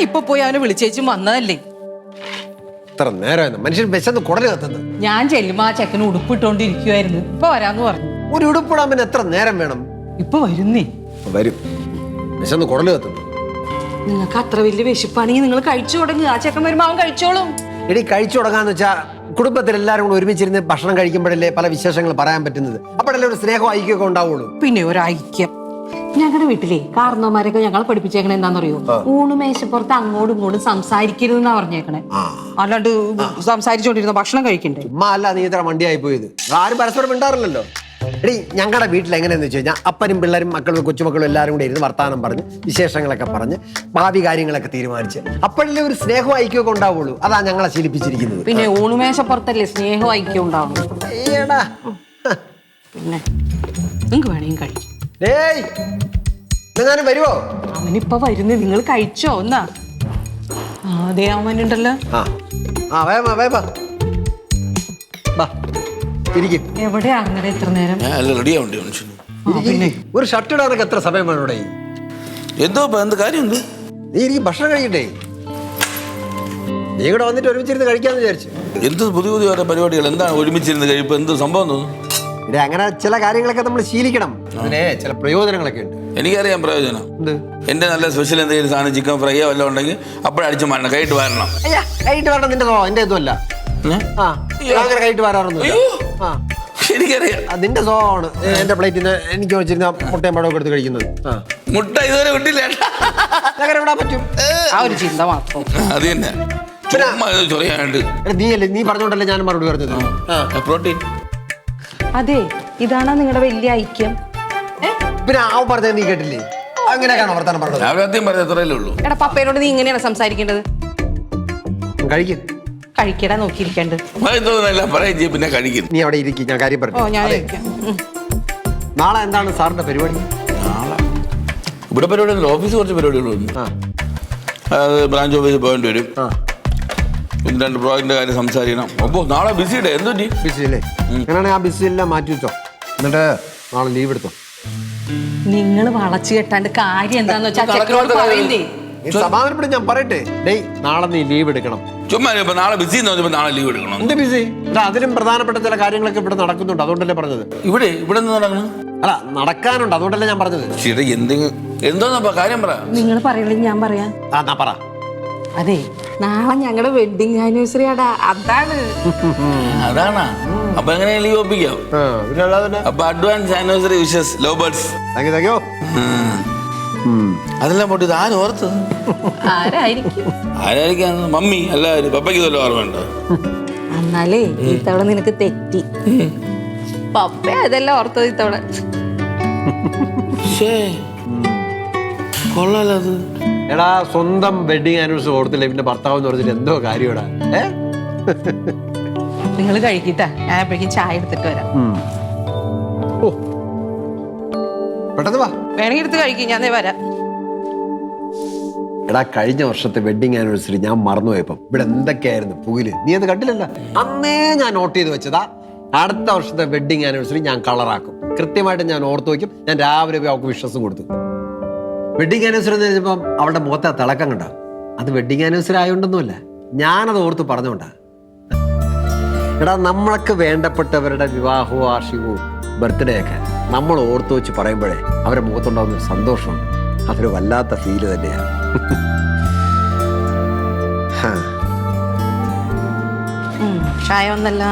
ഞാനിപ്പൊ പോയി അവനെ വിളിച്ചേച്ചും വന്നതല്ലേ? ഇത്ര നേരമായിരുന്നു മനുഷ്യൻ വിശന്ന് കുടൽ കത്തുന്നത് ഞാൻ ചെല്ലുമ്പോ ആ ചെക്കന് ഉടുപ്പിട്ടോണ്ടിരിക്കുവായിരുന്നു. ഇപ്പൊ വരാന്ന് പറഞ്ഞു. ഒരു ഉടുപ്പിടാൻ പിന്നെ എത്ര നേരം വേണം? ഇപ്പൊ വരുന്നേ. വരും. വിശന്ന് കുടൽ കത്തുന്നു നിങ്ങൾക്ക് അത്ര വലിയ വിശപ്പാണെങ്കിൽ നിങ്ങൾ കഴിച്ചു തുടങ്ങുക ആ ചെക്കൻ വരുമ്പോ അവൻ കഴിച്ചോളും. എടി കഴിച്ചു തുടങ്ങാന്ന് വെച്ചാ കുടുംബത്തിൽ എല്ലാവരും കൂടെ ഒരുമിച്ചിരുന്ന് ഭക്ഷണം കഴിക്കുമ്പോഴല്ലേ പല വിശേഷങ്ങൾ പറയാൻ പറ്റുന്നത്. അപ്പോഴല്ലേ ഒരു സ്നേഹം ഐക്യമൊക്കെ ഉണ്ടാവുള്ളൂ. പിന്നെ ഒരു ഐക്യം. ഞങ്ങളുടെ വീട്ടിലെ കാർന്നോമാരൊക്കെ ഞങ്ങളെ പഠിപ്പിച്ചേക്കണേ എന്താണെന്നറിയോ ഊണ് മേശപ്പുറത്ത് അങ്ങോട്ടും ഇങ്ങോട്ടും സംസാരിക്കരുതെന്നാ പറഞ്ഞേക്കണേ. അല്ലാണ്ട് സംസാരിച്ചോണ്ടിരുന്ന ഭക്ഷണം കഴിക്കണ്ടേ? ഉമ്മ അല്ല നീ ഇത്ര വണ്ടിയായി പോയത്. ആരും പരസ്പരം മിണ്ടാറില്ലല്ലോ. എടി ഞങ്ങളുടെ വീട്ടിൽ എങ്ങനെയെന്ന് വെച്ച് കഴിഞ്ഞാൽ അപ്പനും പിള്ളേരും മക്കളും കൊച്ചുമക്കളും എല്ലാവരും കൂടെ ഇരുന്ന് വർത്താനം പറഞ്ഞ് വിശേഷങ്ങളൊക്കെ പറഞ്ഞ് ഭാവി കാര്യങ്ങളൊക്കെ തീരുമാനിച്ച്. അപ്പോഴല്ലേ ഒരു സ്നേഹം ഐക്യമൊക്കെ ഉണ്ടാവുള്ളൂ. അതാ ഞങ്ങളെ ശീലിപ്പിച്ചിരിക്കുന്നത്. പിന്നെ ഊണുമേശപ്പുറത്തല്ലേ സ്നേഹം ഐക്യം ഉണ്ടാവുള്ളൂ പിന്നെ നിങ്ങൾക്ക് വേണമെങ്കിൽ കഴിക്കും. ഏയ് എങ്ങാനും വരുവോ? അവനിപ്പൊ വരുന്നേ. നിങ്ങൾ കഴിച്ചോ? എന്നാ ആ, അതെ അവനുണ്ടല്ലോ. ആ ആ വേഗം വേഗം ബാ ഇരിക്കും. എവിടെയാ അങ്ങനെ ഇത്ര നേരം? ഞാൻ അല്ല റെഡി ആവണ്ടേ മനുഷ്യന്? ഒരു ഷർട്ട് ഇടാനൊക്കെ എത്ര സമയം വേണം ഇവിടെ? എന്തോ ഇപ്പൊ എന്ത് കാര്യം എന്ത് നീ എനിക്ക് ഭക്ഷണം കഴിക്കണ്ടേ നീ ഇവിടെ വന്നിട്ട് ഒരുമിച്ചിരുന്ന് കഴിക്കാന്ന് വിചാരിച്ചു. എന്ത് പുതിയ പുതിയ ഓരോ പരിപാടികൾ? എന്താണ് ഒരുമിച്ചിരുന്ന് കഴിപ്പ്? എന്ത് സംഭവം തോന്നുന്നു? ഇവിടെ അങ്ങനെ ചില കാര്യങ്ങളൊക്കെ നമ്മൾ ശീലിക്കണം. അതിനെ ചില പ്രയോജനങ്ങളൊക്കെ ഉണ്ട്. എനിക്കറിയാം പ്രയോജനം. എന്ത്? എന്റെ നല്ല സ്പെഷ്യൽ എന്തെങ്കിലും സാധനം ചിക്കൻ ഫ്രൈയോ വല്ലതും ഉണ്ടെങ്കിൽ അപ്പോഴടിച്ച് മാറണം കൈയിട്ട് വരണം. അയ്യാ കൈയിട്ട് വരണം നിന്റെ സ്വഭാവം എന്റെ ഇതുമല്ല. ആ അങ്ങനെ കൈയിട്ട് വരാറൊന്നുമില്ല. ആ. എനിക്കറിയാം. ആ, നിന്റെ സ്വഭാവമാണ്. ഏ, എന്റെ പ്ലേറ്റിന് എനിക്ക് വെച്ചിരുന്ന മുട്ടയും പഴമൊക്കെ എടുത്ത് കഴിക്കുന്നത്. ആ. മുട്ട ഇതുവരെ വിട്ടില്ല. അങ്ങനെ വിടാൻ പറ്റും. ആ ഒരു ചിന്ത മാത്രം. അത് തന്നെ. ചുമ്മാ ഇത് ചൊറിയാനായിട്ട്. എടാ, നീ അല്ലേ നീ പറഞ്ഞോണ്ടല്ലേ ഞാൻ മറുപടി പറഞ്ഞത്? ആ. പ്രോട്ടീൻ. അതെ ഇതാണോ നിങ്ങളുടെ വലിയ ഐക്യം? പിന്നെ ആ പറഞ്ഞത് നീ കേട്ടില്ലേ? അങ്ങനെയൊക്കെയാണോ വർത്താനം പറഞ്ഞത്. ഞാൻ ആദ്യം പറഞ്ഞ അത്രയല്ലേ ഉള്ളൂ. എടാ പപ്പയോട് നീ ഇങ്ങനെയാണ് സംസാരിക്കേണ്ടത്? കഴിക്കും. കഴിക്കടാ നോക്കിയിരിക്കേണ്ടത് എല്ലാം പറയും ചെയ്യും പിന്നെ കഴിക്കുന്നു നീ അവിടെ ഇരിക്കും ഞാൻ കാര്യം ഓ പറഞ്ഞു ഞാൻ അതെ. കഴിക്കാം. ഉം. നാളെ എന്താണ് സാറിന്റെ പരിപാടി? നാളെ? ഇവിടെ പരിപാടി ഓഫീസ് കുറച്ച് പരിപാടികളുണ്ട് ആ. അത് ബ്രാഞ്ച് ഓഫീസിൽ പോകേണ്ടി വരും. ആ. രണ്ട് പ്രോജക്റ്റിന്റെ കാര്യം സംസാരിക്കണം. അപ്പോൾ നാളെ ബിസി ഡേ എന്തോ പറ്റി? ബിസി അല്ലേ? അങ്ങനെയാണെങ്കിൽ ആ ബിസി എല്ലാം മാറ്റി വെച്ചോ. എന്നിട്ട് നാളെ ലീവ് എടുത്തോ. നിങ്ങൾ വളച്ചു കെട്ടാണ്ട് കാര്യം എന്താന്ന് വെച്ചാൽ നീ സമാധാനപ്പെട്ട് ഞാൻ പറയട്ടെ. ഡേയ് നാളെ നീ ലീവ് എടുക്കണം. ചുമ്മാ ഇപ്പൊ നാളെ ബിസി എന്ന് പറഞ്ഞപ്പോൾ നാളെ ലീവ് എടുക്കണം. എന്ത് ബിസി അല്ല അതിലും പ്രധാനപ്പെട്ട ചില കാര്യങ്ങളൊക്കെ ഇവിടെ നടക്കുന്നുണ്ട്. അതുകൊണ്ടല്ലേ പറഞ്ഞത്. ഇവിടെ ഇവിടെ നടക്കണം? അല്ല നടക്കാനുണ്ട്. അതുകൊണ്ടല്ലേ ഞാൻ പറഞ്ഞത്. ശരി എന്തെങ്കിലും എന്തോന്നപ്പാ കാര്യം പറ. നിങ്ങൾ പറയണെങ്കിൽ ഞാൻ പറയാം. ആ എന്നാ പറ. അതെ നാളെ ഞങ്ങളുടെ വെഡിങ് ആനിവേഴ്സറി ആടാ. അതാണ്. അതാണാ. അപ്പൊ എങ്ങനെ ലീവ് ഒപ്പിക്കാം. അപ്പൊ advance anniversary wishes love birds അതെല്ലാം പോട്ട് ഇത് ആരും ഓർത്തത് ആരായിരിക്കും? മമ്മി എല്ലാവരും. പപ്പയ്ക്ക് ഇതല്ലോ ഓർമ്മയുണ്ട് എന്നാലേ ഇത്തവണ നിനക്ക് തെറ്റി. പപ്പ അതെല്ലാം ഓർത്തത് ഇത്തവണ. ശ്ശേ. കൊള്ളാലോ അത് എടാ സ്വന്തം വെഡിങ് ആനിവേഴ്സറി ഓർത്തില്ല? പിന്നെ ഭർത്താവ് എന്ന് പറഞ്ഞിട്ട് എന്തോ കാര്യമാടാ. ഏ? നിങ്ങൾ കഴിക്കിട്ടാ. ഞാൻ അപ്പോഴേക്കും ചായ എടുത്തിട്ട് വരാം. ഓ. പെട്ടെന്ന് വാ. വേണമെങ്കിൽ എടുത്ത് കഴിക്കും. ഞാൻ ദേ വരാം. എടാ കഴിഞ്ഞ വർഷത്തെ വെഡിങ് ആനിവേഴ്സറി ഞാൻ മറന്നുപോയപ്പം ഇവിടെ എന്തൊക്കെയായിരുന്നു? പുകിൽ. നീ അത് കണ്ടില്ലല്ലോ? അന്നേ ഞാൻ നോട്ട് ചെയ്ത് വെച്ചതാ. അടുത്ത വർഷത്തെ വെഡിങ് ആനിവേഴ്സറി ഞാൻ കളറാക്കും കൃത്യമായിട്ട് ഞാൻ ഓർത്ത് വയ്ക്കും. ഞാൻ രാവിലെ പോയി അവൾക്ക് വിശ്വാസം കൊടുത്തു. വെഡിങ് ആനിവേഴ്സറി എന്ന് വെച്ചപ്പം അവളുടെ മുഖത്തെ ആ തിളക്കം കണ്ട? അത് വെഡിങ് ആനിവേഴ്സറി ആയതുകൊണ്ടൊന്നുമല്ല ഞാനത് ഓർത്ത് പറഞ്ഞുകൊണ്ടാ എടാ നമ്മൾക്ക് വേണ്ടപ്പെട്ടവരുടെ വിവാഹവും വാർഷികവും ബർത്ത്ഡേ ഒക്കെ നമ്മൾ ഓർത്ത് വെച്ച് പറയുമ്പോഴേ അവരുടെ മുഖത്തുണ്ടാകുന്ന സന്തോഷമുണ്ട് അതൊരു വല്ലാത്ത ഫീൽ തന്നെയാണ് ചായ വന്നല്ല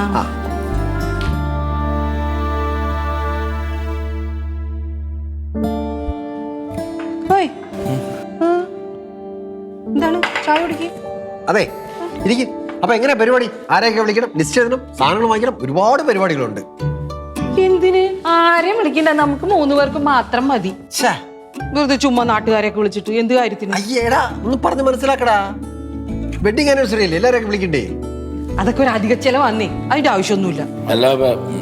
ചായ കുടിക്ക്. അതെ ഇരിക്കും. അപ്പൊ എങ്ങനെ പരിപാടി? ആരെയൊക്കെ വിളിക്കണം? ലിസ്റ്റ് എഴുതണം സാധനങ്ങൾ വാങ്ങിക്കണം. ഒരുപാട് പരിപാടികളുണ്ട്. എന്തിന്? ആരെയും വിളിക്കണ്ട. നമുക്ക് മൂന്ന് പേർക്ക് മാത്രം മതി. ഛേ, വെറുതെ ചുമ്മാ നാട്ടുകാരെയൊക്കെ വിളിച്ചിട്ട്. എന്ത് കാര്യത്തിന്? അയ്യേടാ ഒന്ന് പറഞ്ഞ് മനസ്സിലാക്കടാ. വെഡിങ് ആനിവേഴ്സറി അല്ലേ? എല്ലാരെയൊക്കെ വിളിക്കണ്ടേ? അതൊക്കെ ഒരു അധിക ചെലവാന്നേ. അതിന്റെ ആവശ്യമൊന്നുമില്ല. അല്ല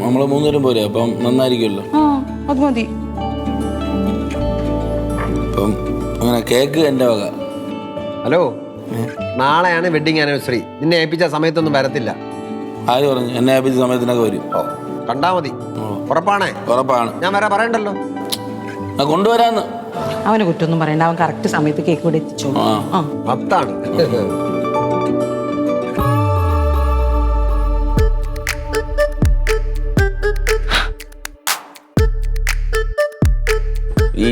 നമ്മൾ മൂന്നുപേരും പോരെ. അപ്പം നന്നായിരിക്കുമല്ലോ. ആ അത് മതി. അപ്പം അങ്ങനെ കേക്ക് എന്റെ വക. ഹലോ? നാളെയാണ് വെഡിങ് ആനിവേഴ്സറി നിന്നെ ഏൽപ്പിച്ച സമയത്തൊന്നും വരത്തില്ല. ആര് പറഞ്ഞു? എന്നെ ഏൽപ്പിച്ച സമയത്തിനൊക്കെ വരും. ഓ കണ്ടാ മതി. ഉറപ്പാണേ. ഉറപ്പാണ്. ഞാൻ വരാ പറയണ്ടല്ലോ. ആ കൊണ്ടുവരാന്ന്. അവനെ കുറ്റൊന്നും പറയണ്ട. അവൻ കറക്റ്റ് സമയത്ത് കേക്ക് കൂടെ എത്തിച്ചു പത്താണ് ഈ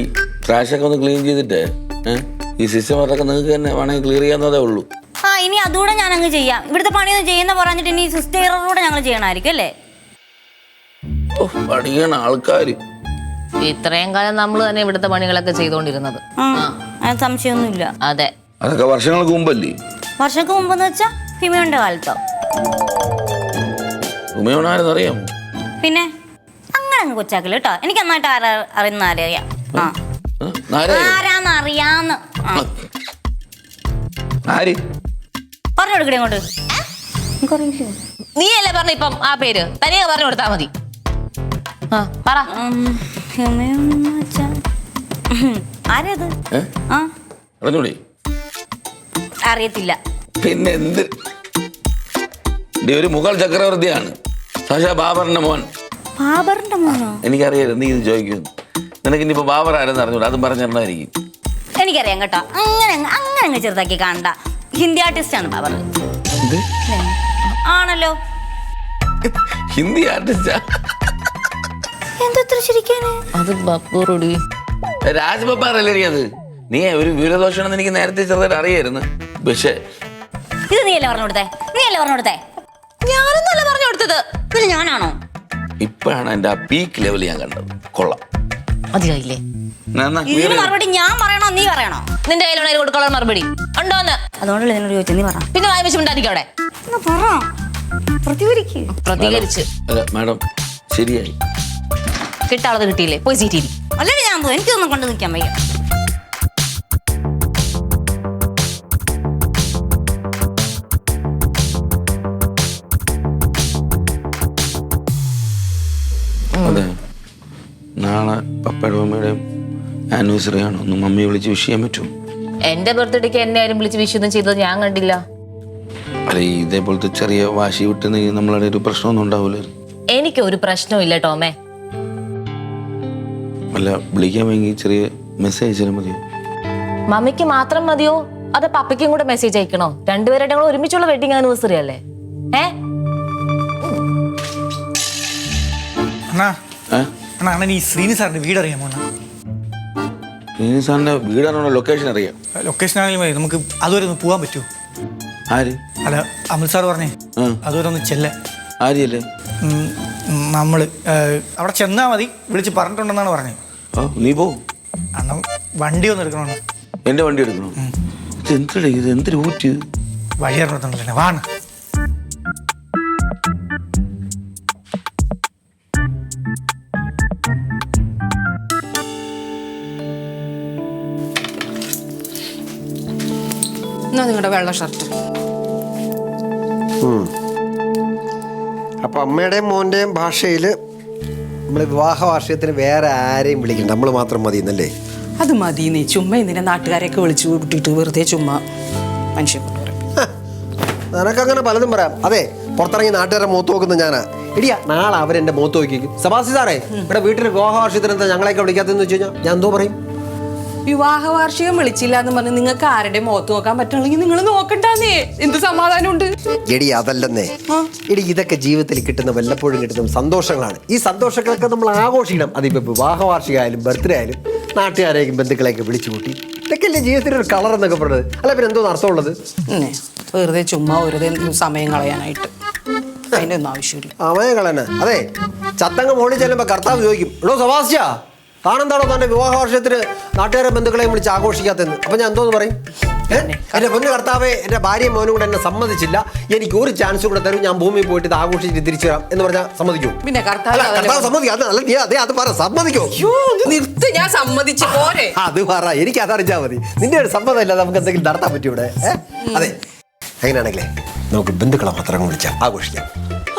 ട്രാഷൊക്കെ ഒന്ന് ക്ലീൻ ചെയ്തിട്ട് ഏ, ഈ സിസ്റ്റം അതൊക്കെ നിങ്ങൾക്ക് തന്നെ വേണമെങ്കിൽ ക്ലിയർ ചെയ്യാവുന്നതേ ഉള്ളൂ. ആ ഇനി അതുകൂടെ ഞാൻ അങ്ങ് ചെയ്യാം. ഇവിടുത്തെ പണിയൊന്നും ചെയ്യുന്ന പറഞ്ഞിട്ട് ഇനി സിസ്റ്ററുടെ ഞങ്ങൾ ചെയ്യണമായിരിക്കും അല്ലേ? ഓ പണിയാണ് ആൾക്കാർ ഇത്രയും കാലം നമ്മൾ തന്നെ ഇവിടുത്തെ പണികളൊക്കെ ചെയ്തുകൊണ്ടിരുന്നത് ആ അതിന് സംശയമൊന്നുമില്ല. അതെ. അതൊക്കെ വർഷങ്ങൾക്ക് മുമ്പല്ലേ? വർഷങ്ങൾക്ക് മുമ്പെന്ന് വെച്ചാ ഹിമയുടെ കാലത്തോ. ഉമയോണാരെന്നറിയാം പിന്നെ? അങ്ങനെ അങ്ങ് കൊച്ചാക്കില്ല കേട്ടോ. എനിക്ക് നന്നായിട്ട് ആരാ അറിയുന്ന ആരറിയാം ആ. ആരാന്ന് അറിയാന്ന് ആര്? പറഞ്ഞു കൊടുക്കണേ അങ്ങോട്ട്. എനിക്കറിയില്ല. നീ അല്ലേ പറഞ്ഞ ഇപ്പം ആ പേര്? തനിയെ പറഞ്ഞു കൊടുത്താ മതി. ആ പറ. ഉം, ഹിമയെന്ന് വെച്ചാ. ഉം, ആരാ അത് ഏ? ആ. അറിഞ്ഞൂടെ അറിയത്തില്ല. പിന്നെ എന്ത്? ഡി ഒരു മുഗൾ ചക്രവർത്തിയാണ്. സാക്ഷാ ബാബറിന്റെ മോൻ. ബാബറിന്റെ മോനോ? എനിക്കറിയാലോ നീ ഇത് ചോദിക്കുന്നു നിനക്ക് ഇനിയിപ്പോ ബാബർ ആരെന്ന് അറിഞ്ഞൂടാ? അതും പറഞ്ഞിട്ടുണ്ടായിരിക്കും എനിക്കറിയാം കേട്ടോ. അങ്ങനെ അങ്ങ് അങ്ങനെ അങ്ങ് ചെറുതാക്കി കാണണ്ട. ഹിന്ദി ആർട്ടിസ്റ്റ് ആണ് പവർ എന്ത്? ആണല്ലോ. ഹിന്ദി ആർട്ടിസ്റ്റാ എന്തത്ര ശരിക്കാന് അത് ബപ്പൂറുടി രാജ് ബബ്ബാറല്ലേ അത് നീ ഒരു വിവരദോഷമാണെന്ന് എനിക്ക് നേരത്തെ ചെറുതായിട്ട് അറിയായിരുന്നു. പക്ഷേ ഇത് നീയല്ലേ പറഞ്ഞു കൊടുത്തേ? നീയല്ലേ പറഞ്ഞു കൊടുത്തേ? ഞാനൊന്നല്ല പറഞ്ഞു കൊടുത്തത്. പിന്നെ ഞാനാണോ? ഇപ്പോഴാണ് എന്റെ ആ പീക്ക് ലെവൽ ഞാൻ കണ്ടത്. കൊള്ളാം. മതിയായില്ലേ ഇതിന് മറുപടി ഞാൻ പറയണോ? നീ പറയണോ? നിന്റെ കയ്യിലുള്ള കൊടുക്കാനുള്ള മറുപടി. ഉണ്ടോന്ന് അതുകൊണ്ടല്ലേ നിന്നോട് ചോദിച്ചത്. നീ പറ. പിന്നെ വായ്പച്ചുണ്ടായിരിക്കും അവിടെ. എന്നാ പറ. പ്രതികരിക്ക്. പ്രതികരിച്ച്. മാഡം ശരിയായി. കിട്ടാളത് കിട്ടിയില്ലേ? പോയി സീറ്റിൽ അല്ലെങ്കിൽ ഞാൻ പോകും എനിക്കൊന്നും കൊണ്ട് നിൽക്കാൻ വയ്യ. അതെ. നാളെ പപ്പയുടെ മമ്മിയുടെയും ആനിവേഴ്സറി ആണ് ഒന്ന് മമ്മി വിളിച്ച് വിഷ് ചെയ്യാൻ പറ്റുമോ? എന്റെ ബർത്ത്ഡേക്ക് എന്നെ ആരും വിളിച്ച് വിശുദ്ധം ചെയ്തത് ഞാൻ കണ്ടില്ല. അല്ല ഈ ഇതേപോലത്തെ ചെറിയ വാശി വിട്ടുന്നെങ്കിൽ നമ്മളുടെ ഒരു പ്രശ്നമൊന്നും ഉണ്ടാവില്ല എനിക്ക് ഒരു പ്രശ്നവും ഇല്ല ടോമേ. അല്ല വിളിക്കാൻ വേണമെങ്കിൽ ചെറിയ മെസ്സേജ് അയച്ചാലും മതിയോ? മമ്മിക്ക് മാത്രം മതിയോ? അതോ പപ്പയ്ക്കും കൂടെ മെസ്സേജ് അയക്കണോ? രണ്ടുപേരുടെ കൂടെ ഒരുമിച്ചുള്ള വെഡിങ് ആനിവേഴ്സറി അല്ലേ? ഏ? അണ്ണാ. അണ്ണാ ഈ ശ്രീനി സാറിന്റെ വീട് അറിയാമോ അണ്ണാ? ഇനി സാറിന്റെ വീടാണോ ലൊക്കേഷൻ അറിയാം. ലൊക്കേഷൻ ആണെങ്കിലും മതി. നമുക്ക് അതുവരെ ഒന്ന് പോകാൻ പറ്റുമോ? ആര്? അല്ല അമൽ സാർ പറഞ്ഞേ. ആ. അതുവരെ ഒന്ന് ചെല്ല. ആര്യല്ലേ? നമ്മൾ അവിടെ ചെന്നാ മതി. വിളിച്ച് പറഞ്ഞിട്ടുണ്ടെന്നാണ് പറഞ്ഞത്. നീ പോ. അണ്ണൻ വണ്ടി ഒന്ന് എടുക്കണമെന്ന് എന്റെ വണ്ടി എടുക്കണോ? ഇത് എന്തിടാ ഇത്? ഊറ്റ്? വഴി അറിഞ്ഞിട്ടുണ്ടല്ലേ വാണ് എന്നാ നിങ്ങളുടെ വെള്ള ഷർട്ട് അപ്പൊ അമ്മയുടെയും മോന്റെയും ഭാഷയിൽ നമ്മൾ വിവാഹ വാർഷികത്തിന് വേറെ ആരെയും വിളിക്കണ്ട. നമ്മൾ മാത്രം മതി എന്നല്ലേ അത് മതി നീ ചുമ്മാ ഇന്നിനെ നാട്ടുകാരെയൊക്കെ വിളിച്ചു കൂട്ടിയിട്ട് വെറുതെ ചുമ്മാ മനുഷ്യൻ നിനക്കങ്ങനെ പലതും പറയാം. അതെ പുറത്തിറങ്ങി നാട്ടുകാരെ മൂത്ത് നോക്കുന്നത് ഞാനാ. ഇടിയാ നാളെ അവരെന്റെ മൂത്ത് നോക്കിക്കും സബാസി സാറേ ഇവിടെ വീട്ടിൽ വിവാഹ വാർഷികത്തിന് എന്താ ഞങ്ങളെയൊക്കെ വിളിക്കാത്തതെന്ന് വെച്ച് കഴിഞ്ഞാൽ ഞാൻ എന്തോ പറയും? വിവാഹ വാർഷികം വിളിച്ചില്ല എന്ന് പറഞ്ഞ് നിങ്ങൾക്ക് ആരുടെ മുഖത്ത് നോക്കാൻ പറ്റണമെങ്കിൽ നിങ്ങൾ നോക്കണ്ടേ എന്ത് സമാധാനമുണ്ട്? എടി അതല്ലെന്നേ. എടി ഇതൊക്കെ ജീവിതത്തിൽ കിട്ടുന്ന വല്ലപ്പോഴും കിട്ടുന്ന സന്തോഷങ്ങളാണ്. ഈ സന്തോഷങ്ങളൊക്കെ നമ്മൾ ആഘോഷിക്കണം. അതിപ്പോ വിവാഹ വാർഷികം ആയാലും ബർത്ത്ഡേ ആയാലും നാട്ടുകാരെയും ബന്ധുക്കളെയൊക്കെ വിളിച്ചു കൂട്ടി. ഇതൊക്കെയല്ലേ ജീവിതത്തിന്റെ ഒരു കളർ എന്നൊക്കെ പറഞ്ഞത്? അല്ല പിന്നെ എന്തോ അർത്ഥമുള്ളത്. വെറുതെ ചുമ്മാ വെറുതെ സമയം കളയാനായിട്ട്. അതിന്റെ ഒന്നും ആവശ്യമില്ല അമയകളന്നെ അതെ ചത്തങ്ങ് മോളിൽ ചെല്ലുമ്പോ കർത്താവ് ചോദിക്കും എടോ സവാസ്യ താനെന്താണോ തന്റെ വിവാഹ വർഷത്തിന് നാട്ടുകാരെ ബന്ധുക്കളെയും വിളിച്ച് ആഘോഷിക്കാത്തെന്ന് അപ്പൊ ഞാൻ എന്തോന്ന് പറയും? എന്റെ പൊന്നു കർത്താവെ എന്റെ ഭാര്യയും മോനും കൂടെ എന്നെ സമ്മതിച്ചില്ല. എനിക്ക് ഒരു ചാൻസ് കൂടെ തരും ഞാൻ ഭൂമിയിൽ പോയിട്ട് ഇത് ആഘോഷിച്ചിട്ട് തിരിച്ചു വരാം എന്ന് പറഞ്ഞാൽ സമ്മതിക്കൂ? പിന്നെ കർത്താവ് സമ്മതിക്കും? അല്ല നീ അതെ അത് പറ സമ്മതിക്കോ? നിർത്ത് ഞാൻ സമ്മതിച്ചു പോരെ. അത് പറ എനിക്ക് അതറിഞ്ഞാൽ മതി. നിന്റെ ഒരു സമ്മതം ഇല്ലാതെ നമുക്ക് എന്തെങ്കിലും നടത്താൻ പറ്റും ഇവിടെ അതെ. അങ്ങനെയാണെങ്കിലേ നമുക്ക് ബന്ധുക്കളെ മാത്രം വിളിച്ചാൽ ആഘോഷിക്കാം.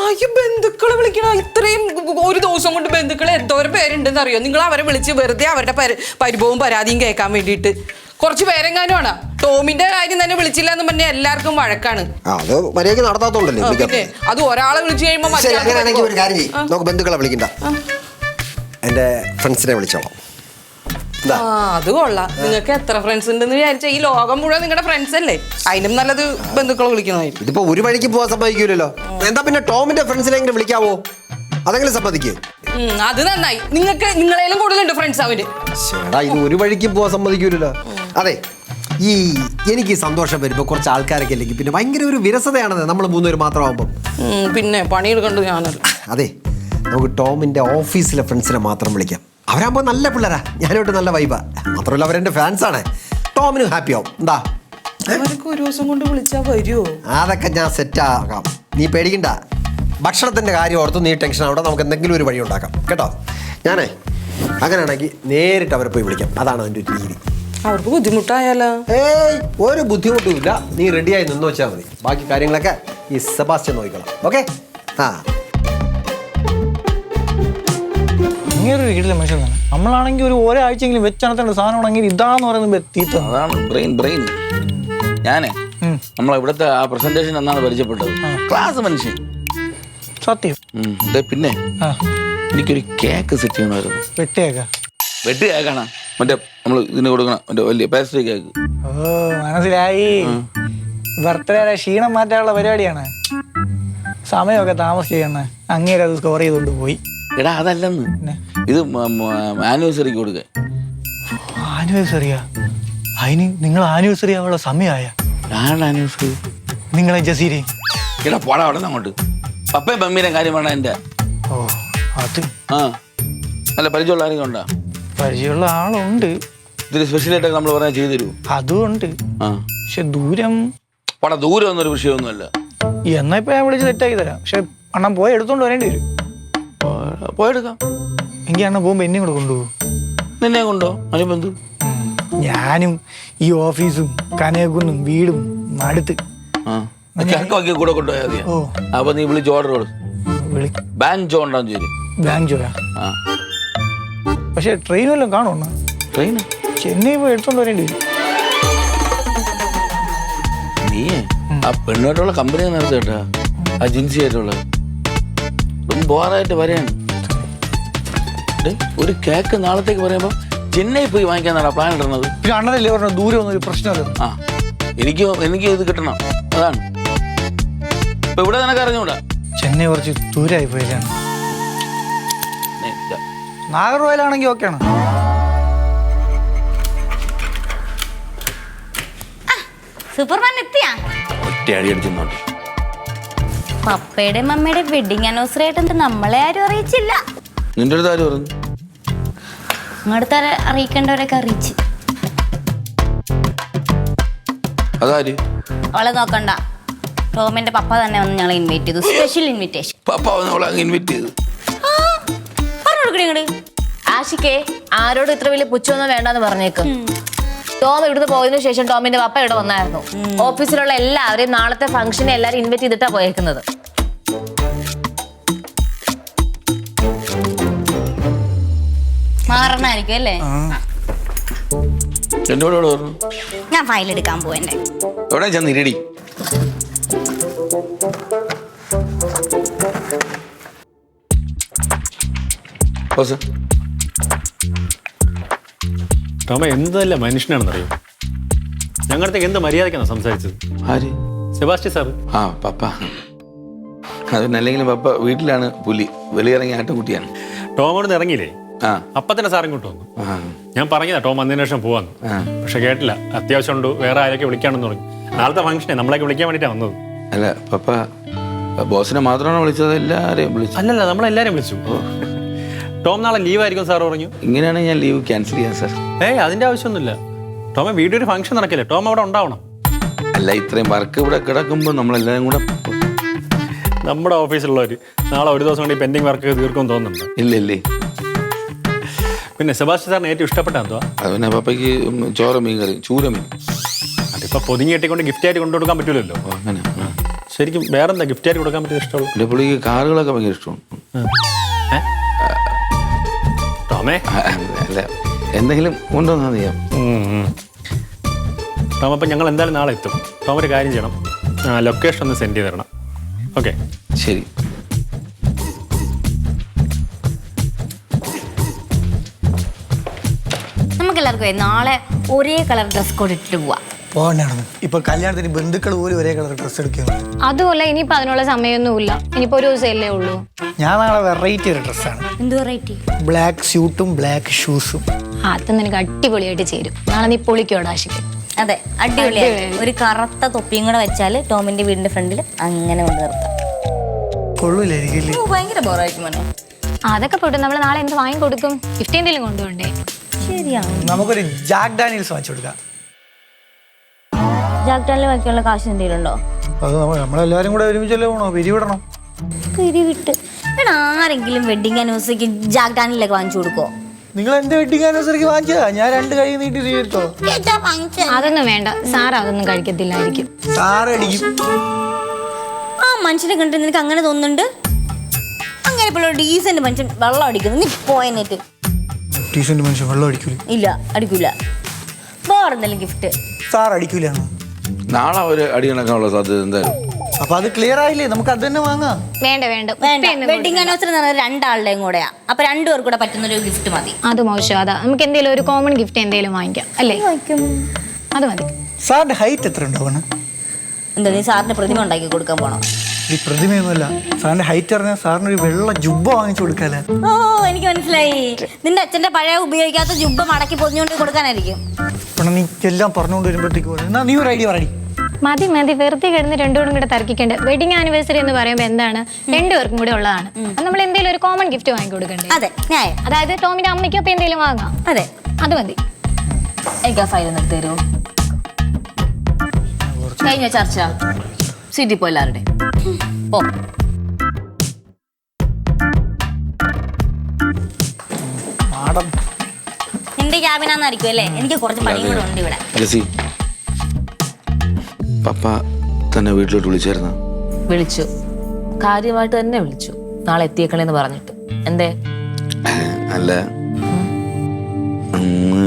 അയ്യോ ബന്ധുക്കളെ വിളിക്കണ ഇത്രയും ഒരു ദിവസം കൊണ്ട് ബന്ധുക്കളെ എന്തോരം പേരുണ്ടെന്ന് അറിയോ? നിങ്ങൾ അവരെ വിളിച്ച് വെറുതെ അവരുടെ പരി- പരിഭവവും പരാതിയും കേൾക്കാൻ വേണ്ടിയിട്ട്. കുറച്ച് പേരെങ്ങാനുമാണ്? ടോമിന്റെ കാര്യം തന്നെ വിളിച്ചില്ല എന്ന് പറഞ്ഞാൽ എല്ലാവർക്കും വഴക്കാണ്. അത് മര്യാദയ്ക്ക് നടത്താത്തോണ്ടല്ലേ. പിന്നെ അത് ഒരാളെ വിളിച്ചു കഴിയുമ്പോൾ അങ്ങനെയാണെങ്കിൽ ഒരു കാര്യം നമുക്ക് ബന്ധുക്കളെ വിളിക്കണ്ട. എന്റെ ഫ്രണ്ട്സിനെ വിളിച്ചോളാം. ആ അത് കൊള്ളാം. നിങ്ങൾക്ക് എത്ര ഫ്രണ്ട്സ് ഉണ്ടെന്ന് വിചാരിച്ചാൽ ഈ ലോകം മുഴുവൻ നിങ്ങളുടെ ഫ്രണ്ട്സ് അല്ലേ? അതിനും നല്ലത് ബന്ധുക്കളെ വിളിക്കണമായിരിക്കും ഇതിപ്പോ ഒരു വഴിക്ക് പോവാൻ സമ്മതിക്കൂലല്ലോ. എന്താ പിന്നെ ടോമിന്റെ ഫ്രണ്ട്സിനെങ്കിലും വിളിക്കാവോ? അതെങ്കിലും സമ്മതിക്കേ? അത് നന്നായി. നിങ്ങൾക്ക് നിങ്ങളേലും കൂടുതലുണ്ട് ഫ്രണ്ട്സ് അവർ? ചേടാ ഇത് ഒരു വഴിക്കും പോവാൻ സമ്മതിക്കൂലല്ലോ. അതെ ഈ എനിക്ക് സന്തോഷം വരുമ്പോ കുറച്ച് ആൾക്കാരൊക്കെ ഇല്ലെങ്കിൽ പിന്നെ ഭയങ്കര ഒരു വിരസതയാണത് നമ്മൾ മൂന്നുപേര് മാത്രമാകുമ്പോൾ പിന്നെ പണിയെടുക്കേണ്ടത് ഞാനല്ല. അതെ നമുക്ക് ടോമിന്റെ ഓഫീസിലെ ഫ്രണ്ട്സിനെ മാത്രം വിളിക്കാം. അവരാകുമ്പോൾ നല്ല പിള്ളേരാ. ഞാനോട്ട് നല്ല വൈബാ മാത്രമല്ല അവരെന്റെ ഫാൻസ് ആണ്. ടോമിനും ഹാപ്പി ആവും. എന്താ? അവരൊക്കെ ഒരു ദിവസം കൊണ്ട് വിളിച്ചാ വരുമോ അതൊക്കെ ഞാൻ സെറ്റ് ആക്കാം നീ പേടിക്കണ്ട. ഭക്ഷണത്തിന്റെ കാര്യം ഓർത്ത് നീ ടെൻഷൻ ആവണ്ട. നമുക്ക് എന്തെങ്കിലും ഒരു വഴി ഉണ്ടാക്കാം. കേട്ടോ? ഞാനേ അങ്ങനെയാണെങ്കിൽ നേരിട്ട് അവരെ പോയി വിളിക്കാം. അതാണ് അതിന്റെ ഒരു രീതി. അവർക്ക് ബുദ്ധിമുട്ടായാലോ? ഏയ് ഒരു ബുദ്ധിമുട്ടുമില്ല. നീ റെഡിയായി നിന്ന് വെച്ചാൽ മതി. ബാക്കി കാര്യങ്ങളൊക്കെ ഈ സെബാസ്റ്റ്യൻ നോക്കിക്കോളാം. ഓക്കെ ആ. ഇങ്ങനെ ഒരു വീട്ടിലെ മനുഷ്യൻ തന്നെ നമ്മളാണെങ്കിൽ ഒരു ഒരാഴ്ചയെങ്കിലും വെച്ചണത്തേണ്ട സാധനമാണെങ്കിൽ ഇതാന്ന് പറയുന്നത് തീത്ത അതാണ് ബ്രെയിൻ ബ്രെയിൻ ഞാനേ നമ്മളെ ഇവിടുത്തെ ആ പ്രസന്റേഷൻ എന്നാണ് പരിചയപ്പെട്ടത്. ക്ലാസ് മനുഷ്യൻ. സത്യം. ഉം. ദേ പിന്നെ ആ. എനിക്കൊരു കേക്ക് സെറ്റ് ചെയ്യണമായിരുന്നു. വെട്ടിയേക്ക വെട്ടി കേക്കാണ് മറ്റേ നമ്മൾ ഇതിന് കൊടുക്കണം മറ്റേ വലിയ പേസ്ട്രി കേക്ക് ഓ മനസ്സിലായി. ബർത്ത്ഡേ ക്ഷീണം മാറ്റാനുള്ള പരിപാടിയാണ്. സമയമൊക്കെ താമസിക്കണേ അങ്ങേരത് സ്കോർ ചെയ്തുകൊണ്ട് പോയി. എടാ അതല്ലെന്ന്. ഇത് ആനിവേഴ്സറിക്ക് കൊടുക്ക. ആനിവേഴ്സറിയാ? അതിന് നിങ്ങൾ ആനിവേഴ്സറി ആവാനുള്ള സമയമായ ആരുടെ ആനിവേഴ്സറി? നിങ്ങളെ ജസീരി. എടാ പോടാ അവിടെ നിന്ന് അങ്ങോട്ട്. പപ്പയും മമ്മീനെ കാര്യം വേണ്ട എന്റെ. ഓ അത് ആ. അല്ല പരിചയമുള്ള ആരെങ്കിലും ഉണ്ടോ? പരിചയമുള്ള ആളുണ്ട്. ഇതിൽ സ്പെഷ്യലായിട്ടൊക്കെ നമ്മൾ പറഞ്ഞാൽ ചെയ്തു തരുമോ അതും ആ. പക്ഷെ ദൂരം പോടാ ദൂരം എന്നൊരു വിഷയമൊന്നുമല്ല. എന്നാ ഇപ്പൊ ഞാൻ വിളിച്ച് തെറ്റാക്കി തരാം. പക്ഷെ അണ്ണൻ പോയി എടുത്തോണ്ട് വരേണ്ടി വരും. പോയെടുക്കാം. എങ്കിൽ അണ്ണ പോകുമ്പോ എന്നെ കൂടെ കൊണ്ടുപോകും? നിന്നെ കൊണ്ടോ? അനുബന്ധു ഞാനും ഈ ഓഫീസും കനയക്കുന്നും വീടും അടുത്ത് ആ. ചാക്കാക്കി കൂടെ കൊണ്ടുപോയാൽ മതിയാ? അപ്പൊ നീ വിളിച്ച് ഓർഡർ കൊടു. ബാങ്ക് ചോണ്ടാന്ന് ചോദിച്ചു ബാങ്ക് ആ. പക്ഷെ ട്രെയിൻ വല്ലതും ട്രെയിൻ ചെന്നൈ പോയി എടുത്തോണ്ട് വരേണ്ടി വരും. നീയേ ആ പെണ്ണുമായിട്ടുള്ള കമ്പനി നടത്തേട്ടാ ആ ജിൻസിയായിട്ടുള്ള. ബോറായിട്ട് വരെയാണ് ഒരു കേക്ക് നാളത്തേക്ക് പറയുമ്പോ ചെന്നൈ പോയി വാങ്ങിക്കാന്നാണ് പ്ലാൻ ഇടുന്നത്. പിന്നെ അണ്ണനല്ലേ പറഞ്ഞ ദൂരം ഒന്നും ഒരു പ്രശ്നമല്ല? ആ എനിക്ക് എനിക്ക് ഇത് കിട്ടണം. അതാണ്. ഇപ്പൊ ഇവിടെ നിനക്ക് അറിഞ്ഞൂടാ? ചെന്നൈ കുറച്ച് ദൂരമായി പോയതാണ്. നാഗർകോയിലാണെങ്കിൽ ഓക്കെയാണ്. സൂപ്പർമാൻ എത്തിയാ? പപ്പയുടെ മമ്മയുടെ വെഡിങ് ആനിവേഴ്സറി ആയിട്ട് നമ്മളെ ആരും അറിയിച്ചില്ല. നിന്റെ അടുത്ത് ആര് പറഞ്ഞു? നിങ്ങളുടെ അറിയിക്കേണ്ടവരൊക്കെ അറിയിച്ചു. അതാര്? അവളെ നോക്കണ്ട. ടോമിന്റെ പപ്പ തന്നെ വന്ന് ഞങ്ങളെ ഇൻവൈറ്റ് ചെയ്തു. സ്പെഷ്യൽ ഇൻവിറ്റേഷൻ പപ്പ വന്ന് അവളെ അങ്ങ് ഇൻവൈറ്റ് ചെയ്തു. പറഞ്ഞു കൊടുക്കണേ ഇങ്ങട്. ആഷിക്കേ ആരോടും ഇത്ര വലിയ പുച്ഛമൊന്നും വേണ്ടെന്ന് പറഞ്ഞേക്കും. ടോം ഇവിടുന്ന് പോയതിനു ശേഷം ടോമിന്റെ പപ്പ ഇവിടെ വന്നായിരുന്നു. ഓഫീസിലുള്ള എല്ലാവരെയും നാളത്തെ ഫംഗ്ഷനെ എല്ലാവരും ഇൻവൈറ്റ് ചെയ്തിട്ടാ പോയേക്കുന്നത്. മാറണായിരിക്കും അല്ലേ? എന്നോട് പറഞ്ഞു? ഞാൻ ഫയൽ എടുക്കാൻ പോവെന്റെ എവിടെ ചെന്ന് ഇരടി. ടോമ എന്തല്ല മനുഷ്യനാണെന്നറിയോ? ഞങ്ങളുടെ എന്ത് മര്യാദക്കാണ് സംസാരിച്ചത്? ആര്? സെബാസ്റ്റ്യൻ സാർ ആ പപ്പ. അത് അല്ലെങ്കിലും പപ്പ വീട്ടിലാണ് പുലി. വെളിയിറങ്ങി ആട്ടുകുട്ടിയാണ്. ടോമോട് ഇറങ്ങിയില്ലേ? അപ്പൊ തന്നെ സാർ ഇങ്ങോട്ട് വന്നു. ഞാൻ പറഞ്ഞതാ ടോം വന്നതിന് ശേഷം പോവാന്ന്. പക്ഷെ കേട്ടില്ല. അത്യാവശ്യം ഉണ്ട് വേറെ ആരൊക്കെ വിളിക്കാണെന്ന് പറഞ്ഞു. നാളത്തെ ഫംഗ്ഷനെ നമ്മളെയൊക്കെ വിളിക്കാൻ വേണ്ടിയിട്ടാണ് വന്നത്. അല്ല പപ്പ ബോസിനെ മാത്രമാണ് വിളിച്ചത്? എല്ലാരെയും വിളിച്ചു അല്ലല്ല നമ്മളെല്ലാരും വിളിച്ചു. ടോം നാളെ ലീവ് ആയിരിക്കും സാർ പറഞ്ഞു. ഇങ്ങനെയാണ് ഞാൻ ലീവ് ക്യാൻസൽ ചെയ്യാൻ സാർ. ഏയ് അതിന്റെ ആവശ്യമൊന്നുമില്ല. ടോമ വീട്ടിൽ ഒരു ഫംഗ്ഷൻ നടക്കില്ലേ? ടോം അവിടെ ഉണ്ടാവണം. അല്ല ഇത്രയും വർക്ക് ഇവിടെ കിടക്കുമ്പോൾ നമ്മളെല്ലാരും കൂടെ നമ്മുടെ ഓഫീസിലുള്ളവർ നാളെ ഒരു ദിവസം കൊണ്ട് ഈ പെൻഡിങ് വർക്ക് തീർക്കുമെന്ന് തോന്നുന്നുണ്ട്. ഇല്ല ഇല്ലേ പിന്നെ സെബാസ്റ്റ്യൻ സാറിന് ഏറ്റവും ഇഷ്ടപ്പെട്ട എന്തോ അത് പിന്നെ പപ്പയ്ക്ക് ചോര മീൻ കറി ചൂര മീൻ. അതിപ്പോ പൊതിഞ്ഞ് കെട്ടിക്കൊണ്ട് ഗിഫ്റ്റ് ആയിട്ട് കൊണ്ടു കൊടുക്കാൻ പറ്റൂലല്ലോ. ഓ, അങ്ങനെ ആ. ശരിക്കും വേറെന്താ ഗിഫ്റ്റ് ആയിട്ട് കൊടുക്കാൻ പറ്റിയ ഇഷ്ടമുള്ളൂ? എന്റെ പുള്ളിക്ക് കാറുകളൊക്കെ ഭയങ്കര ഇഷ്ടമാണ്. ഏ? ടോമേ? ആ, അല്ല എന്തെങ്കിലും കൊണ്ടുവന്നാൽ മതിയാ? ടോം അപ്പം ഞങ്ങൾ എന്തായാലും നാളെ എത്തും. ടോം ഒരു കാര്യം ചെയ്യണം. ലൊക്കേഷൻ ഒന്ന് സെൻഡ് ചെയ്ത് തരണം. ഓക്കെ ശരി. നമുക്ക് എല്ലാവർക്കും നാളെ ഒരേ കളർ ഡ്രസ് കോഡ് ഇട്ടിട്ട് പോവാം. പോകണ്ടായിരുന്നു ഇപ്പൊ കല്യാണത്തിന് ബന്ധുക്കൾ പോലും ഒരേ കളർ ഡ്രസ് എടുക്കുന്നുണ്ട് അതുമല്ല ഇനിയിപ്പോ അതിനുള്ള സമയമൊന്നുമില്ല. ഇനിയിപ്പോ ഒരു ദിവസമല്ലേ ഉള്ളൂ? ഞാൻ നാളെ വെറൈറ്റി ഒരു ഡ്രസ്സാണ് എന്ത് വെറൈറ്റി ബ്ലാക്ക് സ്യൂട്ടും ബ്ലാക്ക് ഷൂസും അത് നിനക്ക് അടിപൊളിയായിട്ട് ചേരും. നാളെ നീ പൊളിക്കോടാ ആശിക്ക് അതെ അടിപൊളി ഒരു കറുത്ത തൊപ്പിയും കൂടെ വെച്ചാൽ ടോമിന്റെ വീടിന്റെ ഫ്രണ്ടിൽ അങ്ങനെ കൊണ്ട് നിർത്താം. കൊള്ളൂലായിരിക്കില്ലേ ഓ, ഭയങ്കര ബോറായിരിക്കും അതൊക്കെ പോട്ടെ. നമ്മൾ നാളെ എന്ത് വാങ്ങി കൊടുക്കും ഗിഫ്റ്റ് എന്തെങ്കിലും കൊണ്ടുപോണ്ടേ ശരിയാണ് നമുക്കൊരു ജാക്ക് ഡാനിയൽസ് വാങ്ങിച്ചു കൊടുക്കാം. ജാക്ടാനിൽ ബാക്കിയുള്ള കാശ് എന്തെങ്കിലും ഉണ്ടോ? അത് നമ്മൾ നമ്മളെല്ലാവരും കൂടെ ഒരുമിച്ചല്ലേ പോണോ? പിരിവിടണം പിരിവിട്ട് എടാ ആരെങ്കിലും വെഡിങ് ആനിവേഴ്സറിക്ക് ജാക്ടാനിലൊക്കെ വാങ്ങിച്ചു കൊടുക്കോ? നിങ്ങൾ എന്റെ വെഡിങ് ആനിവേഴ്സറിക്ക് വാങ്ങിച്ചതാ? ഞാൻ രണ്ട് കൈ നീട്ടി സ്വീകരിച്ചോ അതൊന്നും വേണ്ട. സാർ അതൊന്നും കഴിക്കത്തില്ലായിരിക്കും. സാറടിക്കും ആ മനുഷ്യനെ കണ്ടിട്ട് നിനക്ക് അങ്ങനെ തോന്നുന്നുണ്ട്? അങ്ങനെ ഇപ്പോൾ ഡീസന്റ് മനുഷ്യൻ വെള്ളം അടിക്കുന്നു. നീ പോയനേറ്റ് ടീഷർട്ട് മനുഷ്യൻ വെള്ളം അടിക്കൂലേ? ഇല്ല അടിക്കൂല. വേറെന്തെങ്കിലും ഗിഫ്റ്റ് സാർ അടിക്കൂലാണോ നാളെ അവർ അടി കണക്കാനുള്ള സാധ്യത എന്തായാലും. അപ്പൊ അത് ക്ലിയർ ആയില്ലേ? നമുക്ക് അത് തന്നെ വാങ്ങാം. വേണ്ട വേണ്ട. വേണ്ട. വെഡിങ് ആനിവേഴ്സറി എന്ന് പറഞ്ഞാൽ രണ്ടാളുടെയും കൂടെയാ. അപ്പൊ രണ്ടുപേർ കൂടെ പറ്റുന്ന ഒരു ഗിഫ്റ്റ് മതി. അത് മോശം. അതാ. നമുക്ക് എന്തെങ്കിലും ഒരു കോമൺ ഗിഫ്റ്റ് എന്തെങ്കിലും വാങ്ങിക്കാം. അല്ലേ? അത് മതി. സാറിന്റെ ഹൈറ്റ് എത്ര ഉണ്ടാവണം? എന്താ നീ സാറിന്റെ പ്രതിമ ഉണ്ടാക്കി കൊടുക്കാൻ പോണോ? ഈ പ്രതിമയൊന്നുമല്ല. സാറിന്റെ ഹൈറ്റ് അറിഞ്ഞാൽ സാറിന് ഒരു വെള്ള ജുബ്ബ വാങ്ങിച്ചു കൊടുക്കാല്ലേ? ഓ എനിക്ക് മനസ്സിലായി. നിന്റെ അച്ഛന്റെ പഴയ ഉപയോഗിക്കാത്ത ജുബ്ബ മടക്കി പൊതിഞ്ഞുകൊണ്ട് കൊടുക്കാനായിരിക്കും. പിന്നെ നീ എല്ലാം പറഞ്ഞുകൊണ്ട് വരുമ്പോഴത്തേക്ക് എന്നാ നീ ഒരു ഐഡിയ പറയടി മതി മതി. വെറുതെ കിടന്ന് രണ്ടുപേരും കൂടെ തർക്കിക്കേണ്ട. വെഡിങ് ആനിവേഴ്സറി എന്ന് പറയുമ്പോൾ എന്താണ്? രണ്ടുപേർക്കും കൂടെ ഉള്ളതാണ്. നമ്മൾ എന്തെങ്കിലും ഒരു കോമൺ ഗിഫ്റ്റ് വാങ്ങി കൊടുക്കണ്ടേ? അതെ ന്യായം. അതായത് ടോമിന്റെ അമ്മയ്ക്കും ഇപ്പൊ എന്തെങ്കിലും വാങ്ങാം. അതെ. അത് മതി. എനിക്ക് ആ ഫയൽ നിർത്തി തരുമോ കഴിഞ്ഞ ചർച്ച? സിറ്റി പോ പോ മാഡം നിന്റെ ക്യാബിനാന്നായിരിക്കും അല്ലേ? എനിക്ക് കുറച്ച് പണിയും കൂടെ ഉണ്ട് ഇവിടെ. ജെസ്സി പപ്പ തന്നെ വീട്ടിലോട്ട് വിളിച്ചായിരുന്ന? വിളിച്ചു. കാര്യമായിട്ട് തന്നെ വിളിച്ചു. നാളെ എത്തിയേക്കണേന്ന് പറഞ്ഞിട്ട്. എന്തേ? അല്ല. അന്ന്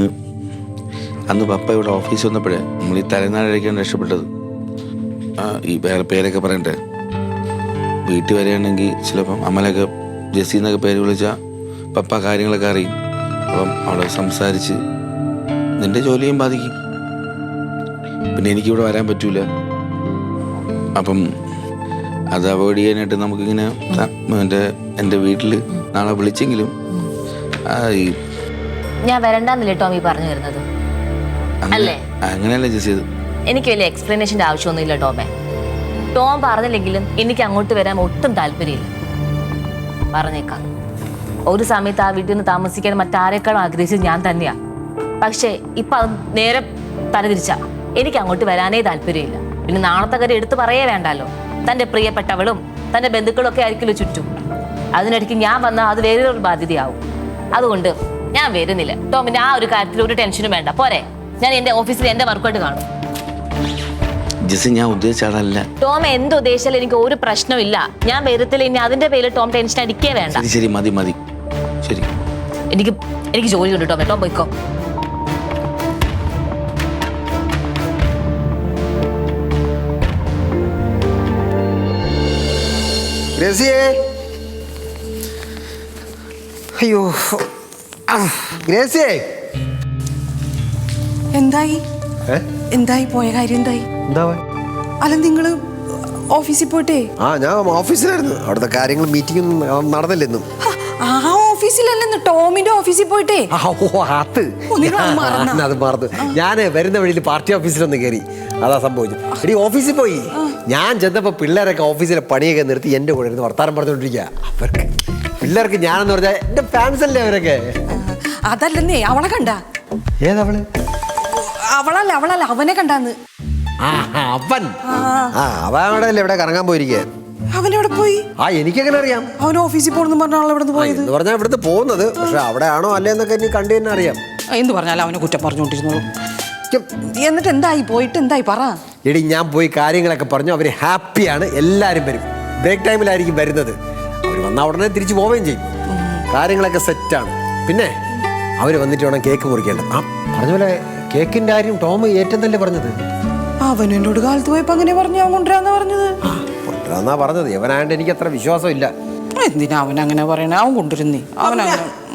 അന്ന് പപ്പ ഇവിടെ ഓഫീസിൽ വന്നപ്പോഴേ നമ്മൾ ഈ തലനാടിലേക്കാണ് രക്ഷപ്പെട്ടത്. ആ, ഈ പേരൊക്കെ പറയണ്ടേ? വീട്ടിൽ വരികയാണെങ്കിൽ ചിലപ്പം അമ്മലൊക്കെ ജെസ്സി എന്നൊക്കെ പേര് വിളിച്ചാൽ പപ്പ കാര്യങ്ങളൊക്കെ അറിയും. അപ്പം അവിടെ സംസാരിച്ച് നിന്റെ ജോലിയും ബാധിക്കും. പിന്നെ എനിക്കിവിടെ വരാൻ പറ്റൂല. അപ്പം അത് അവോയ്ഡ് ചെയ്യാനായിട്ട് നമുക്കിങ്ങനെ എന്റെ എന്റെ വീട്ടിൽ നാളെ വിളിച്ചെങ്കിലും ഞാൻ വരണ്ടെന്നല്ലേ ടോമി പറഞ്ഞു വരുന്നത്? അങ്ങനെയല്ല ജെസ്സി എനിക്ക് വലിയ എക്സ്പ്ലനേഷന്റെ ആവശ്യമൊന്നുമില്ല ടോമെ. ടോം പറഞ്ഞില്ലെങ്കിലും എനിക്ക് അങ്ങോട്ട് വരാൻ ഒട്ടും താല്പര്യമില്ല. പറഞ്ഞേക്കാം. ഒരു സമയത്ത് ആ വീട്ടിൽ നിന്ന് താമസിക്കാൻ മറ്റാരെക്കാളും ആഗ്രഹിച്ചത് ഞാൻ തന്നെയാ. പക്ഷേ ഇപ്പൊ അത് നേരെ തലതിരിച്ച. എനിക്ക് അങ്ങോട്ട് വരാനേ താല്പര്യമില്ല. പിന്നെ നാളത്തെ കാര്യം എടുത്തു പറയേ വേണ്ടല്ലോ തന്റെ പ്രിയപ്പെട്ടവളും തന്റെ ബന്ധുക്കളും ഒക്കെ ആയിരിക്കുമല്ലോ ചുറ്റും? അതിനിടയ്ക്ക് ഞാൻ വന്നാൽ അത് വേറെ ഒരു ബാധ്യതയാവും. അതുകൊണ്ട് ഞാൻ വരുന്നില്ല. ടോമിന്റെ ആ ഒരു കാര്യത്തിൽ ഒരു ടെൻഷനും വേണ്ട. പോരെ. ഞാൻ എന്റെ ഓഫീസിൽ എന്റെ വർക്കൗട്ട് കാണും. ജെസ്സി ഞാൻ ഉദ്ദേശിച്ച ആളല്ല. ടോം എന്ത് ഉദ്ദേശിച്ചാലും എനിക്ക് ഒരു പ്രശ്നമില്ല ഞാൻ വരത്തില്ല ഇനി അതിന്റെ പേരിൽ ടോം ടെൻഷൻ അടിക്കേ വേണ്ട. ശരി ശരി മതി മതി. ശരി. എനിക്ക് എനിക്ക് ജോലി ഉണ്ട് ടോം ടോം പോയിക്കോ. ഗ്രേസിയേ അയ്യോ ഗ്രേസിയേ എന്തായി? ഏ? എന്തായി പോയ കാര്യം എന്തായി? എന്താ അല്ല നിങ്ങൾ ഓഫീസിൽ പോയിട്ടേ? ആ ഞാൻ ഓഫീസിലായിരുന്നു. അവിടുത്തെ കാര്യങ്ങൾ മീറ്റിംഗ് നടന്നില്ലെന്നും. ആ ഓഫീസിലല്ലെന്ന് ടോമിന്റെ ഓഫീസിൽ പോയിട്ടേ? അത്. അത് മറന്നു? ഞാൻ വരുന്ന വഴിയിൽ പാർട്ടി ഓഫീസിലൊന്ന് കയറി അതാ സംഭവിച്ചു എടി ഓഫീസിൽ പോയി. ഞാൻ ചെന്നപ്പോ പിള്ളേരൊക്കെ ഓഫീസിലെ പണിയൊക്കെ നിർത്തി എന്റെ കൂടെ ഇരുന്ന് വർത്താനം പറഞ്ഞുകൊണ്ടിരിക്കുക അവർക്ക് പിള്ളേർക്ക് ഞാനെന്ന് പറഞ്ഞാൽ എന്റെ ഫാൻസ് അല്ലേ അവരൊക്കെ? അതല്ലെന്നേ അവളെ കണ്ട? ഏതവൾ? അവളല്ല അവളല്ല അവനെ കണ്ടാന്ന്. ആ അവൻ. ആ. അല്ലേ ഇവിടെ കറങ്ങാൻ പോയിരിക്കേ? അവൻ എവിടെ പോയി? ആ എനിക്കെങ്ങനെ അറിയാം? അവൻ ഓഫീസിൽ പോണെന്ന് പറഞ്ഞാൽ ഇവിടെ പോയത്? എന്ന് പറഞ്ഞാൽ ഇവിടുന്ന് പോകുന്നത്. പക്ഷെ അവിടെ ആണോ അല്ലേ എന്നൊക്കെ എനിക്ക് കണ്ടു തന്നെ അറിയാം. എന്ത് പറഞ്ഞാലും അവനെ കുറ്റം പറഞ്ഞോണ്ടിരുന്നോളൂ എന്നിട്ട് എന്തായി? പോയിട്ട് എന്തായി? പറ. എടി ഞാൻ പോയി കാര്യങ്ങളൊക്കെ പറഞ്ഞു. അവർ ഹാപ്പിയാണ്. എല്ലാവരും വരും. ബ്രേക്ക് ടൈമിലായിരിക്കും വരുന്നത്. അവർ വന്നാൽ ഉടനെ തിരിച്ചു പോവുകയും ചെയ്യും. കാര്യങ്ങളൊക്കെ സെറ്റാണ് പിന്നെ അവർ വന്നിട്ട് വേണം കേക്ക് മുറിക്കേണ്ടത്. ആ പറഞ്ഞ പോലെ കേക്കിന്റെ കാര്യം ടോം ഏറ്റെന്നല്ലേ പറഞ്ഞത്? അവൻ എന്നോട് കാലത്ത് പോയപ്പോ അങ്ങനെ പറഞ്ഞു അവൻ കൊണ്ടുവരാന്നാ പറഞ്ഞത്. കൊണ്ടുവരാന്നാ പറഞ്ഞത്. ഇവനായോണ്ട് എനിക്ക് അത്ര വിശ്വാസമില്ല. എന്തിനാ അവൻ അങ്ങനെ പറയണേ? അവൻ കൊണ്ടുവരുന്നേ. അവൻ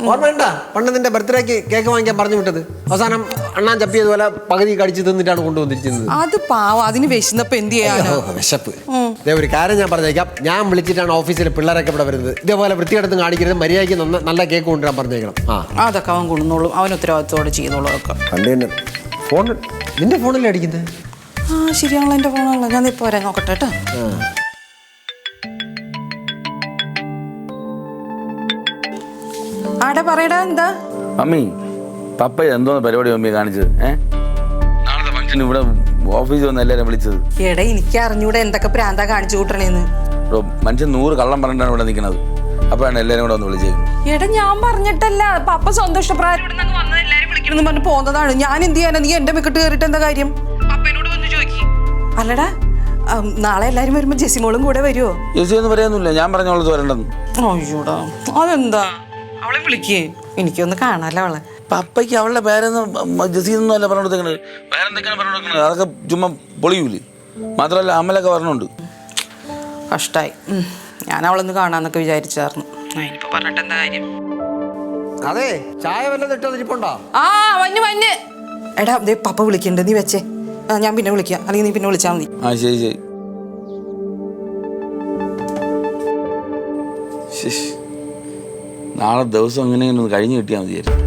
ഓർമ്മയുണ്ടാ പണ്ട് നിന്റെ ബർത്ത്ഡേക്ക് കേക്ക് വാങ്ങിക്കാൻ പറഞ്ഞു വിട്ടത്. അവസാനം അണ്ണാൻ ചപ്പിയതുപോലെ പകുതി കടിച്ചു തിന്നിട്ടാണ് കൊണ്ടുവന്നിരിക്കുന്നത്. അത് പാവം. അതിന് വിശന്നപ്പോ എന്ത് ചെയ്യാനോ? വിശപ്പ്. ഒരു കാര്യം ഞാൻ പറഞ്ഞേക്കാം. ഞാൻ വിളിച്ചിട്ടാണ് ഓഫീസിലെ പിള്ളേരൊക്കെ ഇവിടെ വരുന്നത്. ഇതേപോലെ വൃത്തിയെടുത്ത് കാണിക്കരുത്. മര്യാദയ്ക്ക് നന്ന- നല്ല കേക്ക് കൊണ്ടുവരാൻ പറഞ്ഞേക്കണം. ആ. അതൊക്കെ അവൻ കൊണ്ടുവന്നോളും. അവൻ ഉത്തരവാദിത്തോടെ ചെയ്യുന്നോളും അതൊക്കെ. തന്നെ. ഫോൺ നിന്റെ ഫോണല്ലേ അടിക്കുന്നത് ആ ശരിയാണല്ലോ എന്റെ ഫോണാണല്ലോ. ഞാൻ ഇപ്പോൾ വരാൻ നോക്കട്ടെ കേട്ടോ. ആടെ പറയടാ എന്താ? അമ്മി പപ്പ എന്തോന്ന് പരിപാടി അമ്മി കാണിച്ചത് ഏഹ് നാളത്തെ ഫംഗ്ഷൻ ഇവിടെ ഓഫീസിൽ വന്ന് എല്ലാരും വിളിച്ചത്. എടാ എനിക്ക് അറിഞ്ഞൂടെ എന്തൊക്കെ പ്രാന്താ കാണിച്ചു കൂട്ടണേന്ന്. മനുഷ്യൻ നൂറ് കള്ളം പറഞ്ഞിട്ടാണ് ഇവിടെ നിൽക്കുന്നത് അപ്പോഴാണ് എല്ലാരും കൂടെ ഒന്ന് വിളിച്ചേക്കുന്നത്. എടാ ഞാൻ പറഞ്ഞിട്ടല്ല. പപ്പ സ്വന്തം എല്ലാരും വിളിക്കണം പറഞ്ഞ് പോന്നതാണ്. ഞാൻ എന്ത് ചെയ്യാനാ? നീ എന്റെ മിക്കട്ട് കയറിയിട്ട് എന്താ കാര്യം? പപ്പനോട് വന്ന് ചോദിക്കി. അല്ലടാ ഉം, നാളെ എല്ലാരും വരുമ്പോ ജെസിമോളും കൂടെ വരുമോ ജെസി എന്ന് പറയാനൊന്നുമില്ല ഞാൻ പറഞ്ഞോളൂ വരണ്ടെന്ന്. അയ്യോടാ അതെന്താ? അവളെ വിളിക്കേ. എനിക്കൊന്ന് കാണാലോ അവളെ. പപ്പയ്ക്ക് അവളുടെ പേരെന്ന് ജസീന്നല്ല പറഞ്ഞു കൊടുത്തേക്കണത് വേറെന്തൊക്കെയാണ് പറഞ്ഞു കൊടുക്കുന്നത് അതൊക്കെ ചുമ്മാ പൊളിയൂലേ. മാത്രമല്ല അമ്മലൊക്കെ പറഞ്ഞുണ്ട്. കഷ്ടായി. ഞാൻ അവളൊന്ന് കാണാന്നൊക്കെ വിചാരിച്ചായിരുന്നു അതിനിപ്പോ പറഞ്ഞിട്ട് എന്താ കാര്യം? അതെ ചായ വല്ലതും ഇട്ടതിരിപ്പുണ്ടോ ആ വന്ന് വന്ന്. എടാ ദേ പപ്പ വിളിക്കണ്ട്. നീ വെച്ചേ. ആ, ഞാൻ പിന്നെ വിളിക്കാം. അല്ലെങ്കിൽ നീ പിന്നെ വിളിച്ചാൽ മതി. ആ ശരി ശരി. ശ്ശിഷ്. നാളെ ദിവസം എങ്ങനെയെങ്കിലും കഴിഞ്ഞു കഴിഞ്ഞ് കിട്ടിയാൽ മതിയായിരുന്നു.